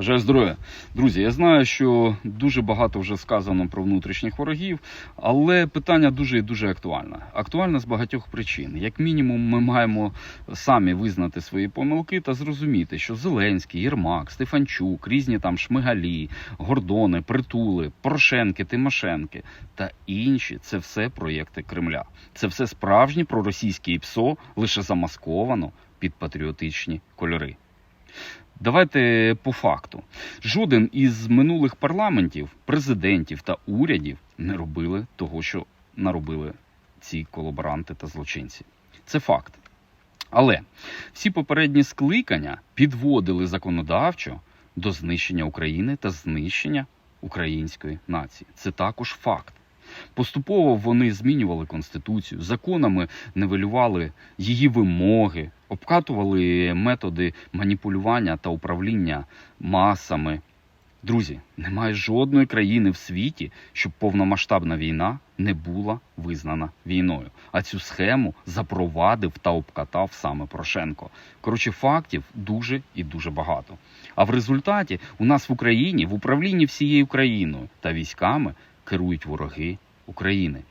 Бажаю здоров'я. Друзі, я знаю, що дуже багато вже сказано про внутрішніх ворогів, але питання дуже і дуже актуальне. Актуальне з багатьох причин. Як мінімум, ми маємо самі визнати свої помилки та зрозуміти, що Зеленський, Єрмак, Стефанчук, різні там Шмигалі, Гордони, Притули, Порошенки, Тимошенки та інші це все проєкти Кремля. Це все справжні проросійські ПСО, лише замасковано під патріотичні кольори. Давайте по факту. Жоден із минулих парламентів, президентів та урядів не робили того, що наробили ці колаборанти та злочинці. Це факт. Але всі попередні скликання підводили законодавчо до знищення України та знищення української нації. Це також факт. Поступово вони змінювали конституцію, законами нивелювали її вимоги, обкатували методи маніпулювання та управління масами. Друзі, немає жодної країни в світі, щоб повномасштабна війна не була визнана війною. А цю схему запровадив та обкатав саме Порошенко. Коротше, фактів дуже і дуже багато. А в результаті у нас в Україні в управлінні всією країною та військами керують вороги України.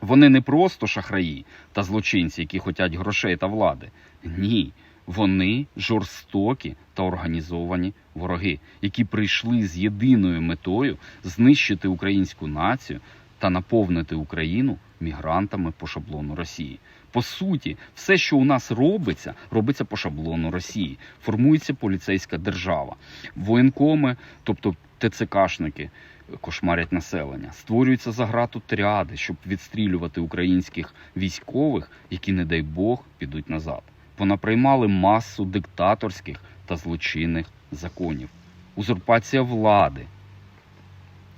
Вони не просто шахраї та злочинці, які хочуть грошей та влади. Ні, вони жорстокі та організовані вороги, які прийшли з єдиною метою знищити українську націю та наповнити Україну мігрантами по шаблону Росії. По суті, все, що у нас робиться, робиться по шаблону Росії. Формується поліцейська держава, воєнкоми, тобто ТЦКшники, кошмарять населення. Створюються загратотряди, щоб відстрілювати українських військових, які, не дай Бог, підуть назад. Понаприймали масу диктаторських та злочинних законів. Узурпація влади.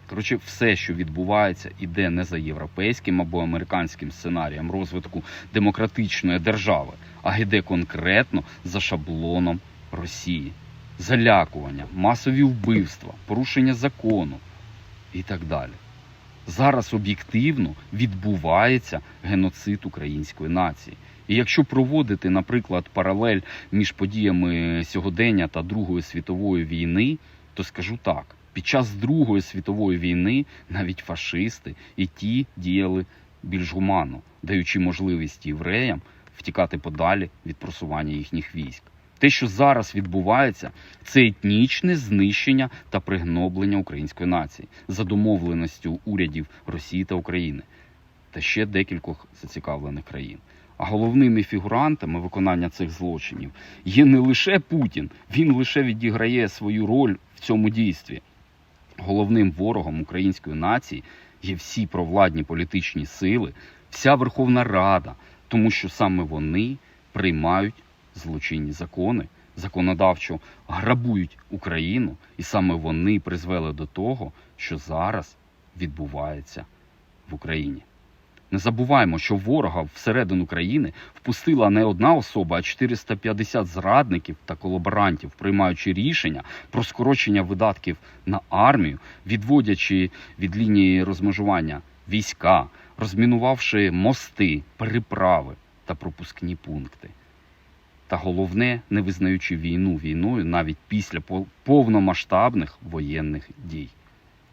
Коротше, все, що відбувається, іде не за європейським або американським сценарієм розвитку демократичної держави, а йде конкретно за шаблоном Росії. Залякування, масові вбивства, порушення закону і так далі. Зараз об'єктивно відбувається геноцид української нації. І якщо проводити, наприклад, паралель між подіями сьогодення та Другої світової війни, то скажу так: під час Другої світової війни навіть фашисти і ті діяли більш гуманно, даючи можливість євреям втікати подалі від просування їхніх військ. Те, що зараз відбувається, це етнічне знищення та пригноблення української нації за домовленістю урядів Росії та України та ще декількох зацікавлених країн. А головними фігурантами виконання цих злочинів є не лише Путін, він лише відіграє свою роль в цьому дійстві. Головним ворогом української нації є всі провладні політичні сили, вся Верховна Рада, тому що саме вони приймають злочинні закони, законодавчо грабують Україну, і саме вони призвели до того, що зараз відбувається в Україні. Не забуваємо, що ворога всередину країни впустила не одна особа, а 450 зрадників та колаборантів, приймаючи рішення про скорочення видатків на армію, відводячи від лінії розмежування війська, розмінувавши мости, переправи та пропускні пункти. Та головне, не визнаючи війну війною навіть після повномасштабних воєнних дій.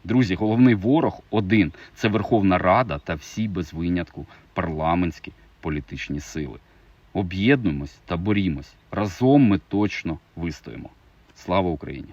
Друзі, головний ворог один це Верховна Рада та всі без винятку парламентські політичні сили. Об'єднуємось та борімось. Разом ми точно вистоїмо. Слава Україні!